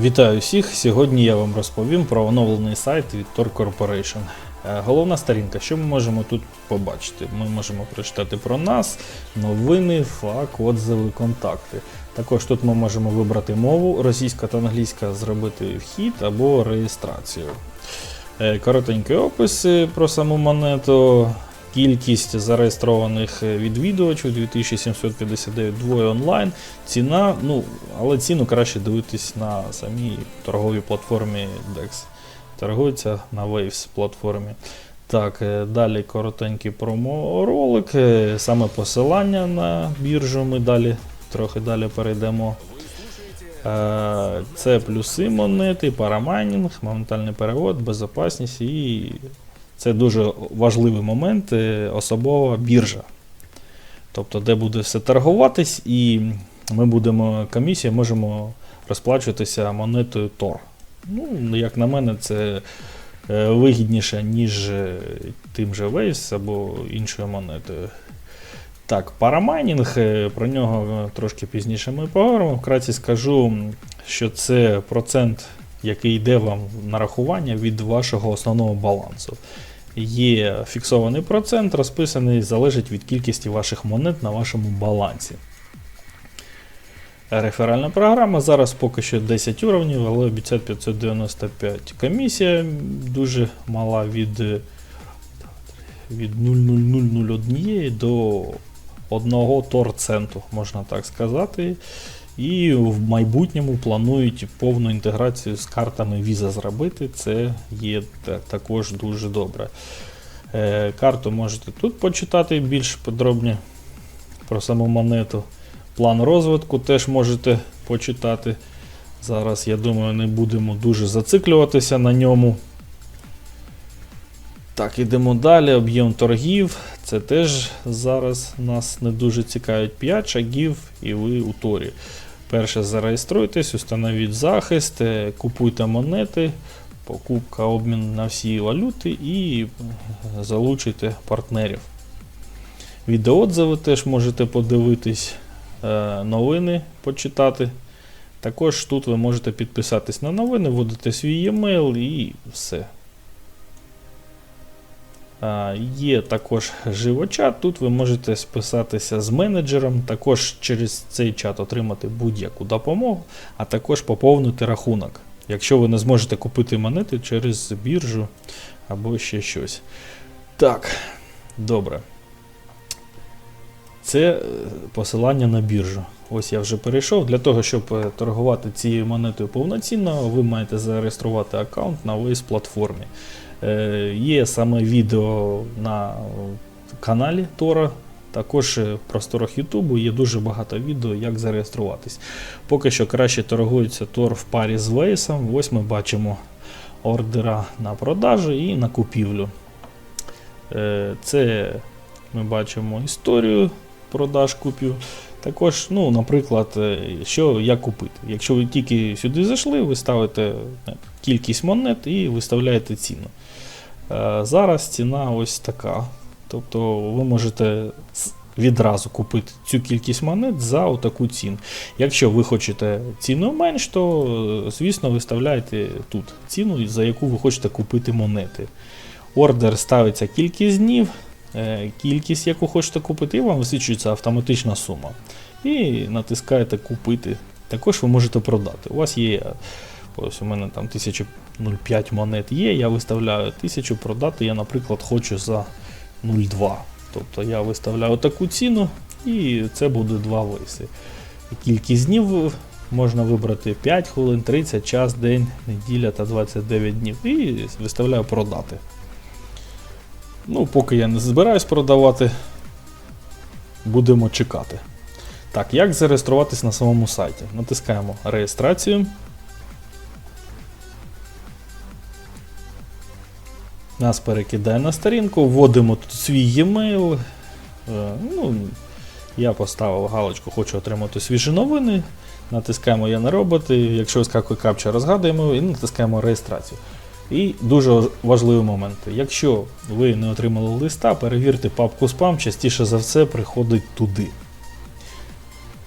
Вітаю всіх! Сьогодні я вам розповім про оновлений сайт від Tor Corporation. Е, Головна сторінка, що ми можемо тут побачити? Ми можемо прочитати про нас, новини, фак, отзиви, контакти. Також тут ми можемо вибрати мову, російська та англійська, зробити вхід або реєстрацію. Е, Коротенькі описи про саму монету. Кількість зареєстрованих е, відвідувачів 2759 двоє онлайн. Ціна, ну, але ціну краще дивитись на самій торговій платформі DEX. Торгується на Waves платформі. Так, е, далі коротенький промо-ролик, е, саме посилання на біржу. Ми далі трохи далі перейдемо. Це плюси монети, парамайнінг, моментальний перевод, безопасність і це дуже важливий момент, е, особова біржа. Тобто, де буде все торгуватись, і ми будемо комісія, можемо розплачуватися монетою Tor. Ну, як на мене, це е, вигідніше, ніж е, тим же Waves або іншою монетою. Так, парамайнінг, про нього трошки пізніше ми поговоримо. Вкратці скажу, що це процент, який йде вам на рахування від вашого основного балансу. Є фіксований процент, розписаний, залежить від кількості ваших монет на вашому балансі. Реферальна програма. Зараз поки що 10 уровнів, але обіцяють 595. Комісія дуже мала від, від 0,0001 до 1 торценту, можна так сказати. І в майбутньому планують повну інтеграцію з картами Visa зробити. Це є також дуже добре. Е, Карту можете тут почитати більш подробні про саму монету. План розвитку теж можете почитати. Зараз, я думаю, не будемо дуже зациклюватися на ньому. Так, ідемо далі. Об'єм торгів. Це теж зараз нас не дуже цікавить. 5 шагів, і ви у торі. Перше, зареєструйтесь, установіть захист, е, купуйте монети, покупка, обмін на всі валюти і е, залучуйте партнерів. Відеоотзиви теж можете подивитись, е, новини почитати. Також тут ви можете підписатись на новини, вводити свій e-mail і все. Є також живочат. Тут ви можете списатися з менеджером, також через цей чат отримати будь-яку допомогу, а також поповнити рахунок, якщо ви не зможете купити монети через біржу або ще щось. Так, добре. Це е, посилання на біржу. Ось я вже перейшов. Для того, щоб е, торгувати цією монетою повноцінно, ви маєте зареєструвати аккаунт на Waze платформі. Е, Є саме відео на каналі Тора. Також е, в просторах Ютубу є дуже багато відео, як зареєструватись. Поки що краще торгується Тор в парі з Вейсом. Ось ми бачимо ордера на продажу і на купівлю. Е, Це ми бачимо історію продаж купів. Також, ну, наприклад, е, що як купити. Якщо ви тільки сюди зайшли, ви ставите е, кількість монет і виставляєте ціну. Е, Зараз ціна ось така. Тобто ви можете відразу купити цю кількість монет за таку ціну. Якщо ви хочете ціну менш, то звісно виставляєте тут ціну, за яку ви хочете купити монети. Ордер ставиться кількість днів, кількість, яку хочете купити, і вам висвічується автоматична сума. І натискаєте купити. Також ви можете продати. У вас є. Ось у мене там 1005 монет є, я виставляю 1000 продати. Я, наприклад, хочу за 0,2. Тобто я виставляю таку ціну, і це буде 2 виси. Кількість днів можна вибрати 5 хвилин, 30, час, день, неділя та 29 днів. І виставляю продати. Ну, поки я не збираюсь продавати, будемо чекати. Так, як зареєструватись на самому сайті? Натискаємо реєстрацію. Нас перекидає на сторінку, вводимо тут свій e-mail. Е, Ну, я поставив галочку, хочу отримати свіжі новини. Натискаємо Я на роботи. Якщо вискакує капча, розгадуємо і натискаємо реєстрацію. І дуже важливий момент. Якщо ви не отримали листа, перевірте папку спам, частіше за все приходить туди.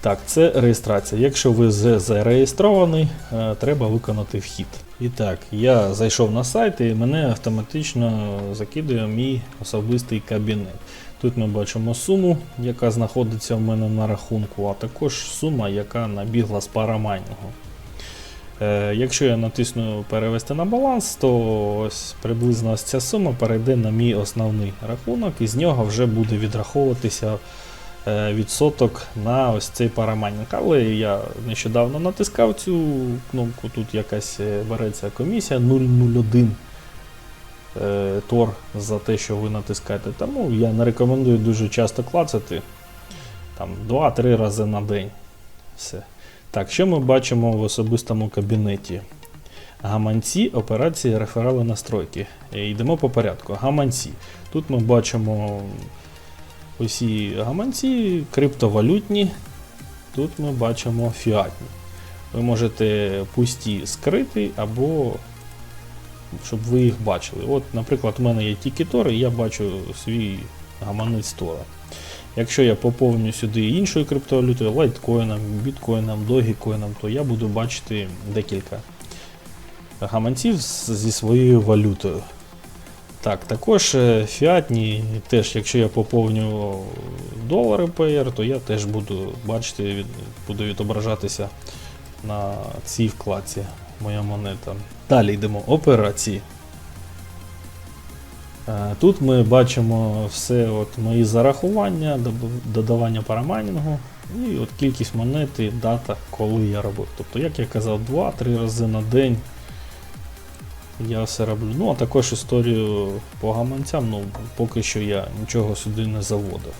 Так, це реєстрація. Якщо ви зареєстрований, е, треба виконати вхід. І так, я зайшов на сайт і мене автоматично закидує мій особистий кабінет. Тут ми бачимо суму, яка знаходиться в мене на рахунку, а також сума, яка набігла з парамайнінгу. Е, якщо я натисну перевести на баланс, то ось приблизно ось ця сума перейде на мій основний рахунок, і з нього вже буде відраховуватися е, відсоток на ось цей парамайнінг. Але я нещодавно натискав цю кнопку, тут якась е, береться комісія 001 е, тор за те, що ви натискаєте. Тому я не рекомендую дуже часто клацати. Там 2-3 рази на день. Все. Так, що ми бачимо в особистому кабінеті? Гаманці, операції, реферали настройки. Е, Йдемо по порядку. Гаманці. Тут ми бачимо усі гаманці, криптовалютні. Тут ми бачимо фіатні. Ви можете пусті скрити або щоб ви їх бачили. От, наприклад, у мене є тільки Тор, і я бачу свій гаманець Тора. Якщо я поповню сюди іншою криптовалютою, лайткоїном, біткоїном, догікоїном, то я буду бачити декілька гаманців зі своєю валютою. Так, також е, фіатні, теж, якщо я поповню долари PR, то я теж буду бачити, буду відображатися на цій вкладці моя монета. Далі йдемо операції. Е, Тут ми бачимо все от мої зарахування, додавання парамайнінгу і от кількість монет і дата, коли я робив. Тобто, як я казав, 2-3 рази на день я все роблю. Ну, а також історію по гаманцям, ну, поки що я нічого сюди не заводив.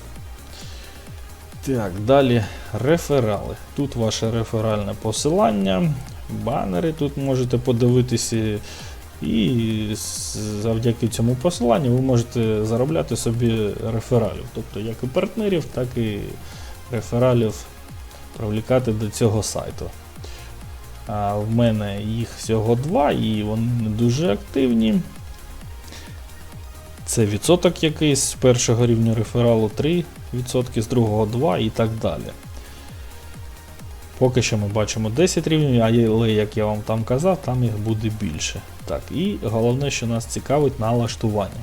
Так, далі реферали. Тут ваше реферальне посилання, банери тут можете подивитися. І завдяки цьому посиланню ви можете заробляти собі рефералів. Тобто як і партнерів, так і рефералів привлікати до цього сайту. А в мене їх всього два, і вони не дуже активні. Це відсоток якийсь з першого рівня рефералу 3%, з другого 2 і так далі. Поки що ми бачимо 10 рівнів, але як я вам там казав, там їх буде більше. Так, і головне, що нас цікавить налаштування.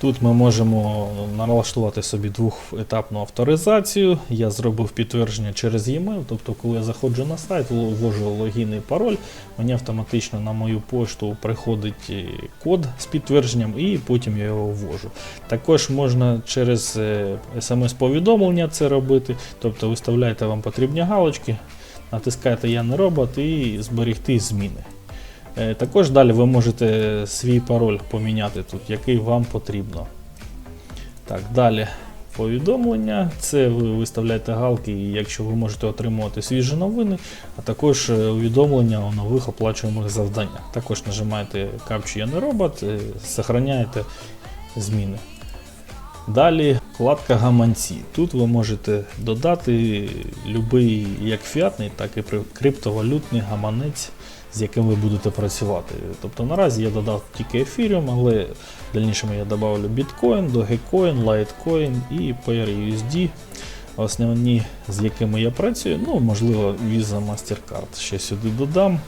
Тут ми можемо налаштувати собі двохетапну авторизацію. Я зробив підтвердження через e-mail, тобто, коли я заходжу на сайт, ввожу логін і пароль, мені автоматично на мою пошту приходить е, код з підтвердженням, і потім я його ввожу. Також можна через е, смс-повідомлення це робити, тобто виставляєте вам потрібні галочки, натискаєте Я не робот і зберегти зміни. Е, Також далі ви можете свій пароль поміняти тут, який вам потрібно. Так, далі повідомлення. Це ви виставляєте галки, якщо ви можете отримувати свіжі новини, а також е, увідомлення у нових оплачуємих завданнях. Також нажимаєте капчу Я не робот, е, сохраняєте зміни. Далі вкладка гаманці. Тут ви можете додати будь-який як фіатний, так і криптовалютний гаманець, з яким ви будете працювати. Тобто наразі я додав тільки Ethereum, але в дальнішому я додавлю Bitcoin, Dogecoin, Litecoin і PRUSD. Основні, з якими я працюю, ну можливо, Visa Mastercard ще сюди додам.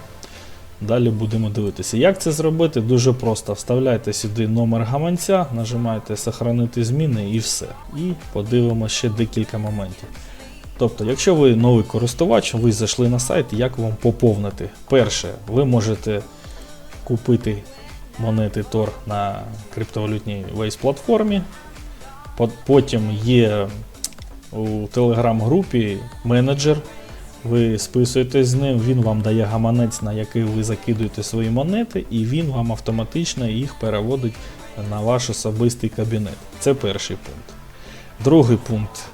Далі будемо дивитися. Як це зробити? Дуже просто. Вставляйте сюди номер гаманця, нажимаєте Сохранити зміни і все. І подивимося ще декілька моментів. Тобто, якщо ви новий користувач, ви зайшли на сайт, як вам поповнити? Перше, ви можете купити монети Tor на криптовалютній Waze платформі. Потім є у телеграм-групі менеджер. Ви списуєтесь з ним, він вам дає гаманець, на який ви закидуєте свої монети, і він вам автоматично їх переводить на ваш особистий кабінет. Це перший пункт. Другий пункт.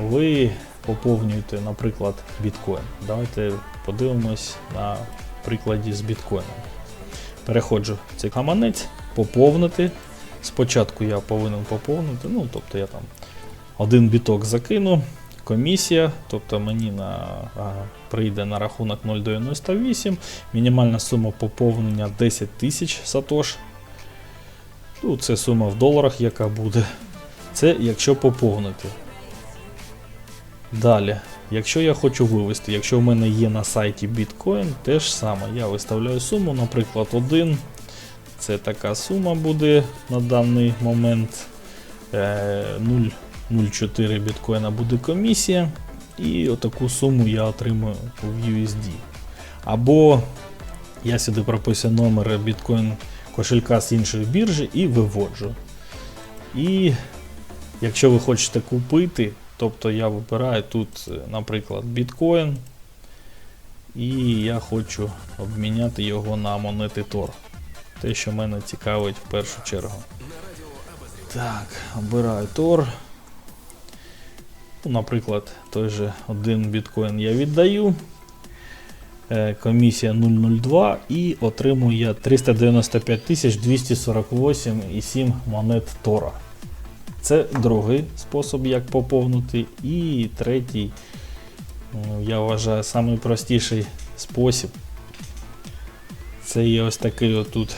Ви поповнюєте, наприклад, біткоін. Давайте подивимось на прикладі з біткоїном. Переходжу в цей гаманець, поповнити. Спочатку я повинен поповнити, ну тобто я там один біток закину, комісія, тобто мені на, а, прийде на рахунок 0,98, мінімальна сума поповнення 10 тисяч сатош. Ну, це сума в доларах, яка буде. Це якщо поповнити. Далі, якщо я хочу вивести, якщо в мене є на сайті Bitcoin, те ж саме. Я виставляю суму, наприклад, 1. Це така сума буде на даний момент. Е, 0,04 біткоїна буде комісія. І отаку суму я отримую в USD. Або я сюди прописую номер біткоін кошелька з іншої біржі і виводжу. І якщо ви хочете купити, тобто я вибираю тут, е, наприклад, біткоін, і я хочу обміняти його на монети Tor. Те, що мене цікавить в першу чергу. Так, обираю Tor. Ну, наприклад, той же один біткоін я віддаю. Е, Комісія 002 і отримую я 395 248,7 монет Тора. Це другий спосіб, як поповнити. І третій, ну, я вважаю, найпростіший спосіб. Це є ось такий отут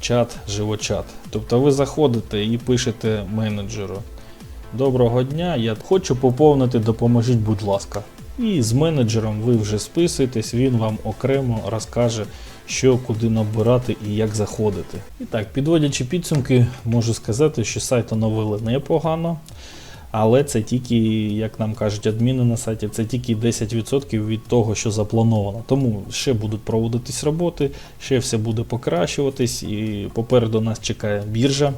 чат, живочат. Тобто ви заходите і пишете менеджеру. Доброго дня, я хочу поповнити, допоможіть, будь ласка. І з менеджером ви вже списуєтесь, він вам окремо розкаже, що куди набирати і як заходити. І так, підводячи підсумки, можу сказати, що сайт оновили непогано. Але це тільки, як нам кажуть адміни на сайті, це тільки 10% від того, що заплановано. Тому ще будуть проводитись роботи, ще все буде покращуватись, і попереду нас чекає біржа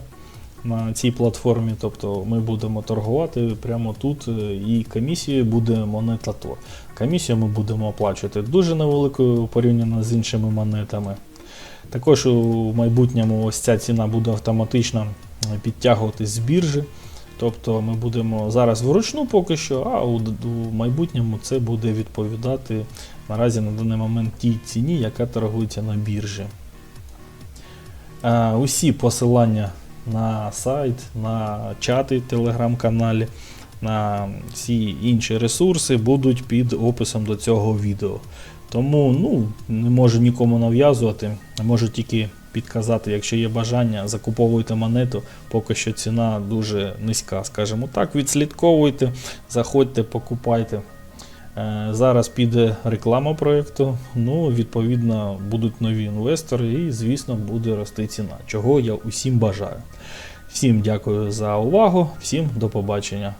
на цій платформі. Тобто ми будемо торгувати прямо тут, е, і комісією буде монета Tor. Комісію ми будемо оплачувати дуже невеликою порівняно з іншими монетами. Також у майбутньому ось ця ціна буде автоматично підтягуватись з біржі. Тобто ми будемо зараз вручну поки що, а у, у майбутньому це буде відповідати наразі на даний момент тій ціні, яка торгується на біржі. Е, усі посилання на сайт, на чати телеграм-каналі, на всі інші ресурси будуть під описом до цього відео. Тому ну, не можу нікому нав'язувати, можу тільки підказати, якщо є бажання, закуповуйте монету, поки що ціна дуже низька, скажімо так, відслідковуйте, заходьте, покупайте. Е, Зараз піде реклама проєкту, ну, відповідно, будуть нові інвестори і, звісно, буде рости ціна, чого я усім бажаю. Всім дякую за увагу, всім до побачення.